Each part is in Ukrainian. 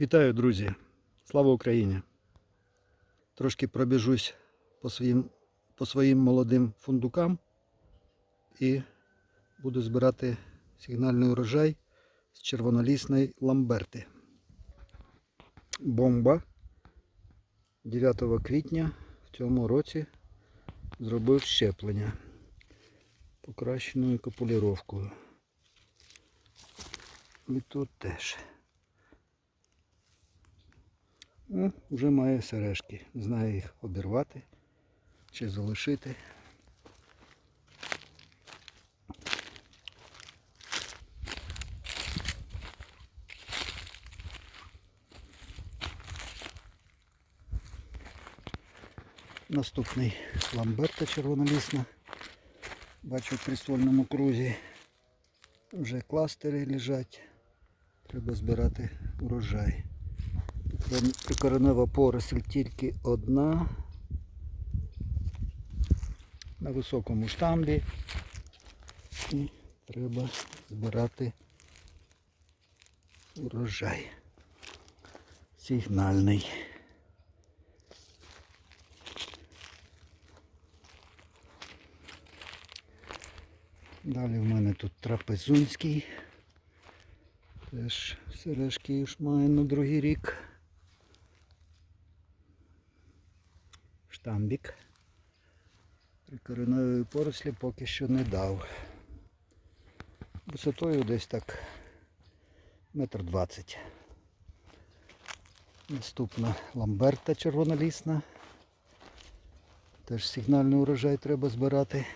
Вітаю, друзі! Слава Україні! Трошки пробіжусь по своїм, по своїм молодим фундукам і буду збирати сигнальний урожай з червонолісної ламберти. Бомба 9 квітня в цьому році зробив щеплення покращеною капуліровкою. І тут теж. Ну, вже має сережки. Не знаю їх обірвати чи залишити. Наступний ламберта червонолісна. Бачу в присольному крузі. Вже кластери лежать. Треба збирати урожай. Прикоренева поросль тільки одна. На високому штамбі. І треба збирати урожай. Сигнальний. Далі в мене тут трапезунський. Теж сережки ж має на другий рік. Штамбік. Прикоренової порослі поки що не дав. Висотою десь так метр двадцять. Наступна ламберта червонолісна. Теж сигнальний урожай треба збирати.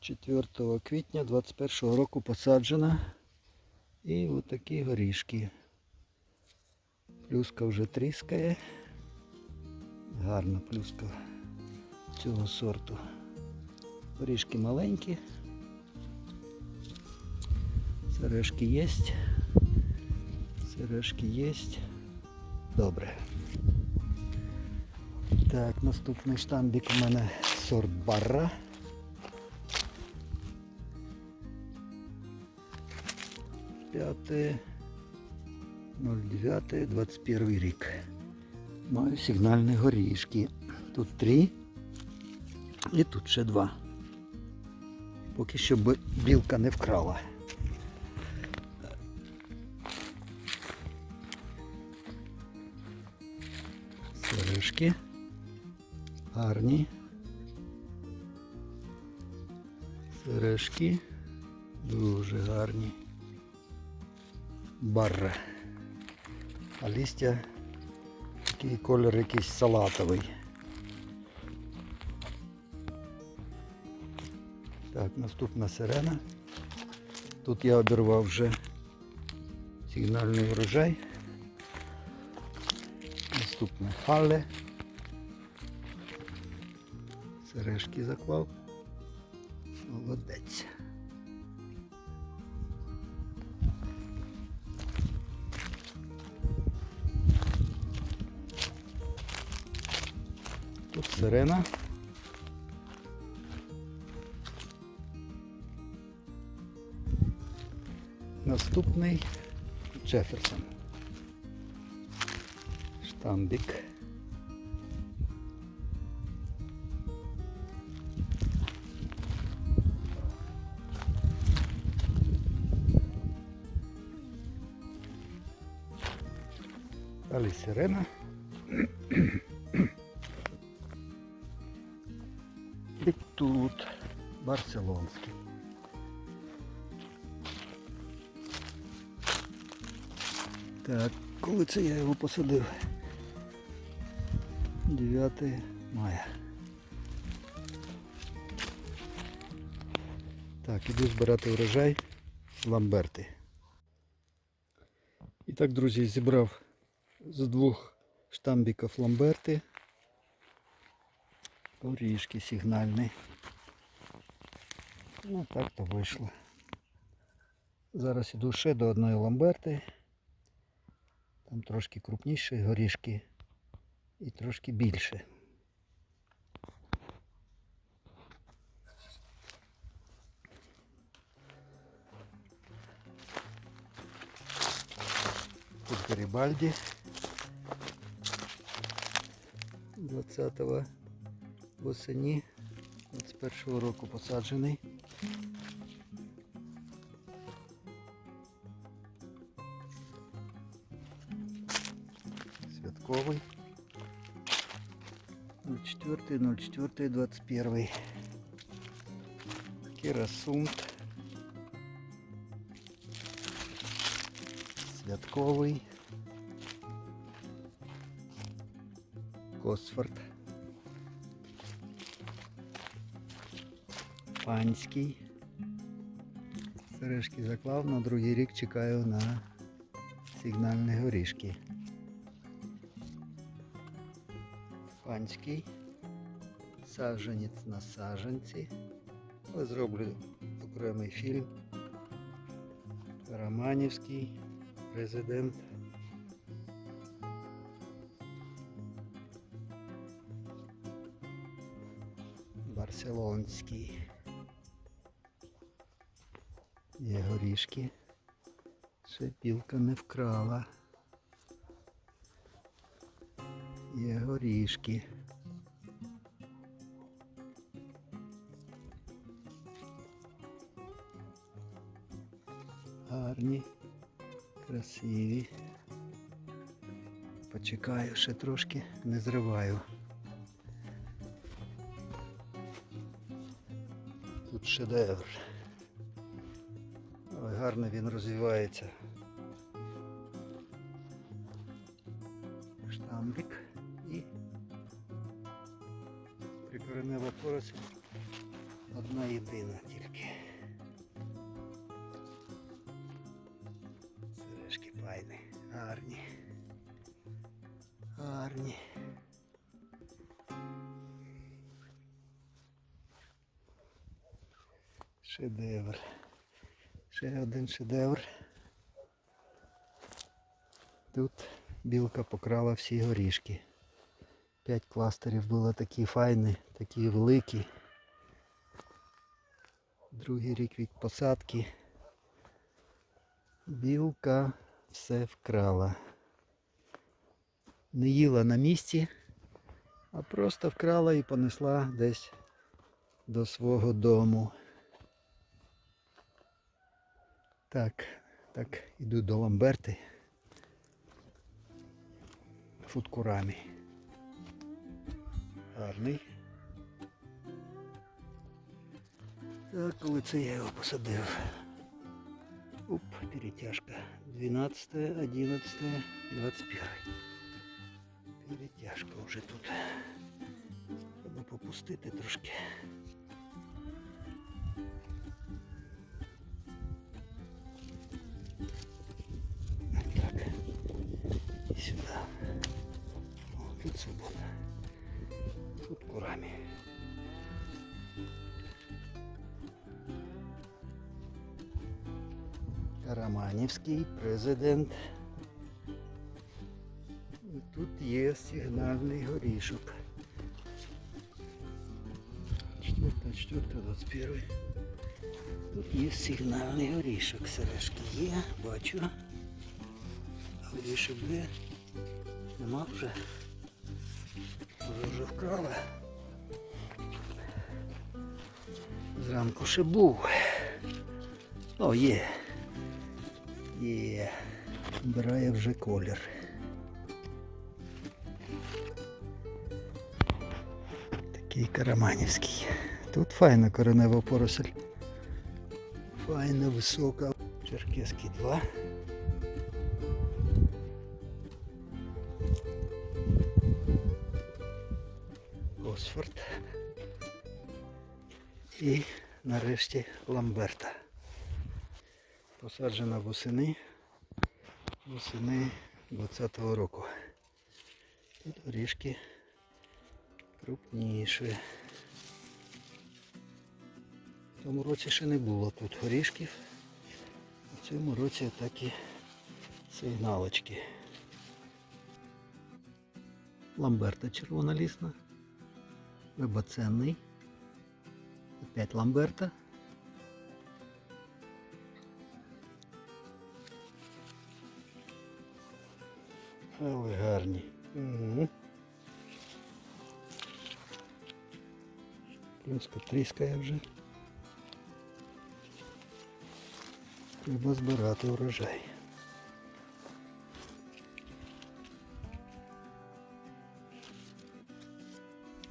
4 квітня 21 року посаджена. І отакі горішки. Плюска вже тріскає. Гарна плюска цього сорту. Горішки маленькі. Сережки є. Сережки є. Добре. Так, наступний штамбік у мене сорт барра. П'яте 09 21 рік. Маю сигнальні горішки. Тут три і тут ще два. Поки що білка не вкрала. Сережки. Гарні. Сережки. Дуже гарні. Барра. А листя такий колір якийсь салатовий. Так, наступна сирена. Тут я обірвав вже сигнальний урожай. Наступне хале. Сережки заклав. Молодець. Сирена. Наступний Джеферсон. Штамбік. Далі сирена. Барселонський. Так, коли це я його посадив? 9 мая. Так, іду збирати урожай з ламберти. І так, друзі, зібрав з двох штамбіків ламберти. Горішки сигнальні. Ну так то вийшло. Зараз іду ще до одної ламберти. Там трошки крупніші горішки і трошки більше. Тут Гарібальді 20-го восені 21-го року посаджений. Святковий. 04, 04, 21. Керасунт. Святковий. Косфорд. Панський. Сережки заклав, на другий рік чекаю на сигнальні горішки. Панський. Саджанець на саджанці. Але зроблю окремий фільм. Романівський президент. Барселонський. Є горішки. Ще білка не вкрала. Є горішки. Гарні, красиві. Почекаю ще трошки, не зриваю. Тут шедевр. Ой, гарно він розвивається. Поросль одна єдина тільки. Сережки файні, гарні. Гарні. Шедевр. Ще один шедевр. Тут білка покрала всі горішки. П'ять кластерів було такі файні, такі великі. Другий рік від посадки. Білка все вкрала. Не їла на місці, а просто вкрала і понесла десь до свого дому. Так, так, іду до Ламберти. Фудкурамі. Гарний. Так, коли це я його посадив. Оп, перетяжка. 12, 11, 21. Перетяжка вже тут. Треба попустити трошки. Так. І сюди. О, тут свобода. Курами. Романівський президент. Тут є сигнальний горішок. 4, 4, 21. Тут є сигнальний горішок. Сережки є, бачу. Горішок де? Нема вже. Вже вкрала. Зранку ще був. О, є. Є. Вбирає вже колір. Такий караманівський. Тут файна коренева поросль. Файна, висока. Черкеський 2. Осфорд. І нарешті Ламберта. Посаджена восени. Восени 20-го року. Тут горішки крупніші. В тому році ще не було тут горішків. У цьому році такі сигналочки. Ламберта червонолісна. Вибоценний. Опять Ламберта. Але гарні. Угу. Плюска тріскає вже. Треба збирати урожай.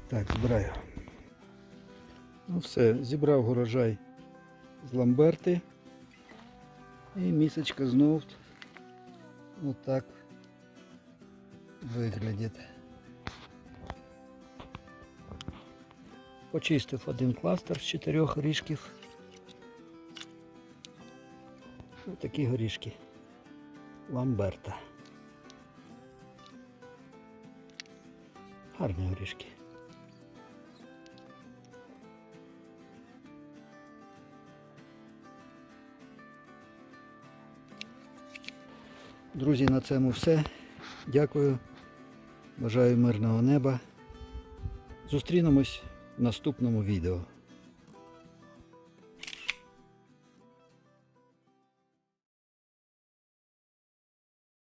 Так, збираю. Ну все, зібрав урожай з ламберти. І місочка знов отак виглядить. Почистив один кластер з чотирьох горішків. Ось такі горішки. Ламберта. Гарні горішки. Друзі, на цьому все. Дякую. Бажаю мирного неба. Зустрінемось в наступному відео.